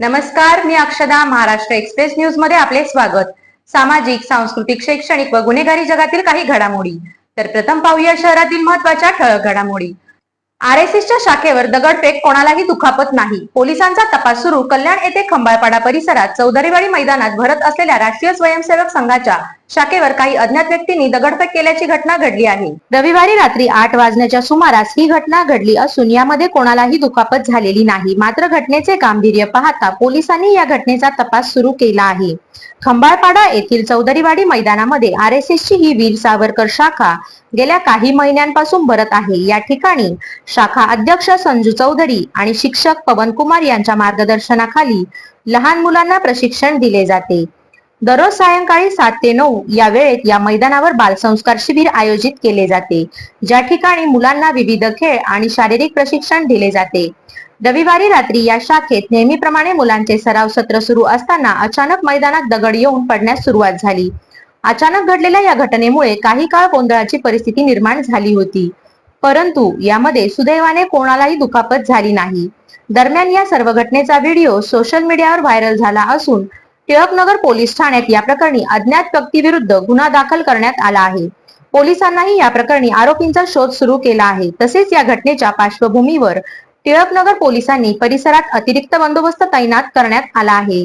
नमस्कार मी अक्षदा महाराष्ट्र एक्सप्रेस न्यूजमध्ये आपले स्वागत. सामाजिक सांस्कृतिक शैक्षणिक व गुन्हेगारी जगातील काही घडामोडी. तर प्रथम पाहूया शहरातील महत्त्वाच्या ठळक घडामोडी. आर एस एसच्या शाखेवर दगडफेक कोणालाही दुखापत नाही. पोलिसांचा तपास सुरू. कल्याण येथे खंबाळपाडा परिसरात चौधरीवाडी मैदानात भरत असलेल्या राष्ट्रीय स्वयंसेवक संघाच्या शाखेवर काही अज्ञात व्यक्तींनी दगडफेक केल्याची घटना घडली आहे. रविवारी रात्री आठ वाजण्याच्या सुमारास ही घटना घडली असून यामध्ये कोणालाही दुखापत झालेली नाही. मात्र घटनेचे गांभीर्य पाहता पोलिसांनी या घटनेचा तपास सुरू केला आहे. खंबाळपाडा येथील चौधरीवाडी मैदानामध्ये आर एस एसची ही वीर सावरकर शाखा गेल्या काही महिन्यांपासून भरत आहे. या ठिकाणी शाखा अध्यक्ष संजू चौधरी आणि शिक्षक पवन कुमार यांच्या मार्गदर्शनाखाली लहान मुलांना प्रशिक्षण दिले जाते. दररोज सायंकाळी सात ते नऊ या वेळेत या मैदानावर बालसंस्कार शिबिर आयोजित केले जाते. ज्या ठिकाणी मुलांना विविध खेळ आणि शारीरिक प्रशिक्षण दिले जाते. रविवारी रात्री या शाखेत नेहमीप्रमाणे मुलांचे सराव सत्र सुरू असताना अचानक मैदानात दगड येऊन पडण्यास सुरुवात झाली. अचानक घडलेल्या या घटनेमुळे काही काळ गोंधळाची परिस्थिती निर्माण झाली होती. परंतु यामध्ये सुदैवाने कोणालाही दुखापत झाली नाही. दरम्यान या सर्व घटनेचा व्हिडिओ सोशल मीडियावर व्हायरल झाला असून टिळकनगर पोलीस ठाण्यात या प्रकरणी अज्ञात व्यक्तीविरुद्ध गुन्हा दाखल करण्यात आला आहे. पोलिसांनाही या प्रकरणी आरोपींचा शोध सुरू केला आहे. तसेच या घटनेच्या पार्श्वभूमीवर टिळकनगर पोलिसांनी परिसरात अतिरिक्त बंदोबस्त तैनात करण्यात आला आहे.